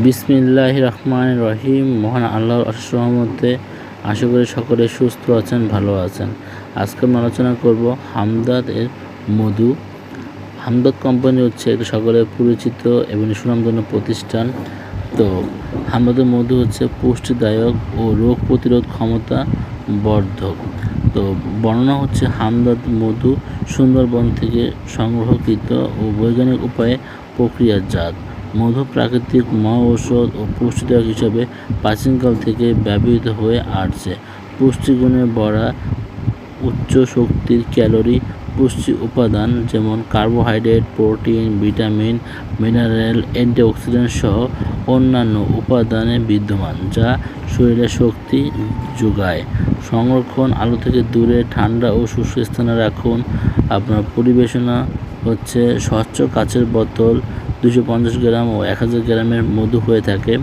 বিসমিল্লাহ রহমান রহিম। মহান আল্লাহর অশেষ রহমতে আশা করি সকলে সুস্থ আছেন, ভালো আছেন। আজকে আমি আলোচনা করব হামদাদ এর মধু। হামদাদ কোম্পানি হচ্ছে একটি সকলের পরিচিত এবং সুনামধন্য প্রতিষ্ঠান। তো হামদাদের মধু হচ্ছে পুষ্টিদায়ক ও রোগ প্রতিরোধ ক্ষমতা বর্ধক। তো বর্ণনা হচ্ছে হামদাদ মধু সুন্দরবন থেকে সংগ্রহকৃত ও বৈজ্ঞানিক উপায়ে প্রক্রিয়াজাত। মধু প্রাকৃতিক মহা ঔষধ ও পুষ্টিদায়ক হিসাবে প্রাচীনকাল থেকে ব্যবহৃত হয়ে আসছে। পুষ্টিগুণে ভরা উচ্চ শক্তির ক্যালোরি, পুষ্টি উপাদান যেমন carbohydrate, protein, vitamin, mineral, antioxidant সহ অন্যান্য উপাদানে বিদ্যমান, যা শরীরে শক্তি যোগায়। সংরক্ষণ আলো থেকে দূরে, ঠান্ডা ও শুষ্ক স্থানে রাখুন। আপনার পরিবেশনা হচ্ছে স্বচ্ছ কাচের বোতল দুশো পঞ্চাশ গ্রাম ও এক হাজার গ্রামের মধু হয়ে থাকে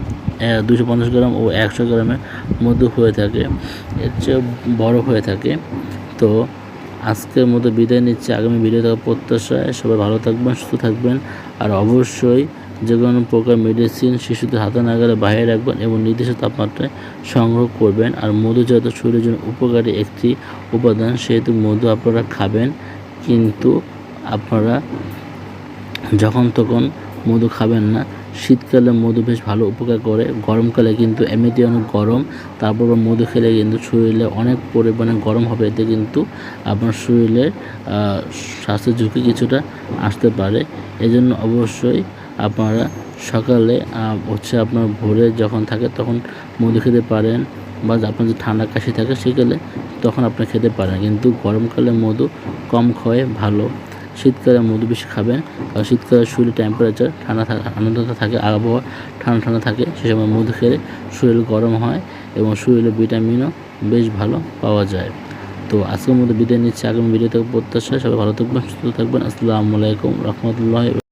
দুশো পঞ্চাশ গ্রাম ও একশো গ্রামের মধু হয়ে থাকে, এর চেয়ে বড় হয়ে থাকে। তো আজকের মতো বিদায় নিচ্ছি। আগামী ভিডিও থেকে প্রত্যাশায় সবাই ভালো থাকবেন, সুস্থ থাকবেন। আর অবশ্যই যে কোনো প্রকার মেডিসিন শিশুদের হাতে নাগালে বাইরে রাখবেন এবং নির্দিষ্ট তাপমাত্রায় সংগ্রহ করবেন। আর মধু যেহেতু শরীরের জন্য উপকারী একটি উপাদান, সেহেতু মধু আপনারা খাবেন। কিন্তু আপনারা যখন তখন মধু খাবেন না। শীতকালে মধু বেশ ভালো উপকার করে। গরমকালে কিন্তু এমনিতে অনেক গরম। তারপর মধু খেলে কিন্তু শরীরে অনেক পরিমাণে গরম হবে। এতে কিন্তু আপনার শরীরে স্বাস্থ্যের ঝুঁকি কিছুটা আসতে পারে। এজন্য অবশ্যই আপনারা সকালে হচ্ছে আপনার ভোরে যখন থাকে তখন মধু খেতে পারেন বা আপনার যে ঠান্ডা কাশি থাকে সেকালে তখন আপনি খেতে পারেন। কিন্তু গরমকালে মধু কম খাওয়াই ভালো। শীতকালে মধু বেশি খাবেন কারণ শীতকালে শরীরের টেম্পারেচার ঠান্ডা থাকে আনন্দ থাকে, আবহাওয়া ঠান্ডা ঠান্ডা থাকে, সে সময় মধু খেলে শরীর গরম হয় এবং শরীরে ভিটামিনও বেশ ভালো পাওয়া যায়। তো আজকের মধ্যে বিদায় নিচ্ছি, আগামী ভিডিও থেকে প্রত্যাশা সবাই ভালো থাকবেন, সুস্থ থাকবেন, আসসালামু আলাইকুম রহমতুল্লাহ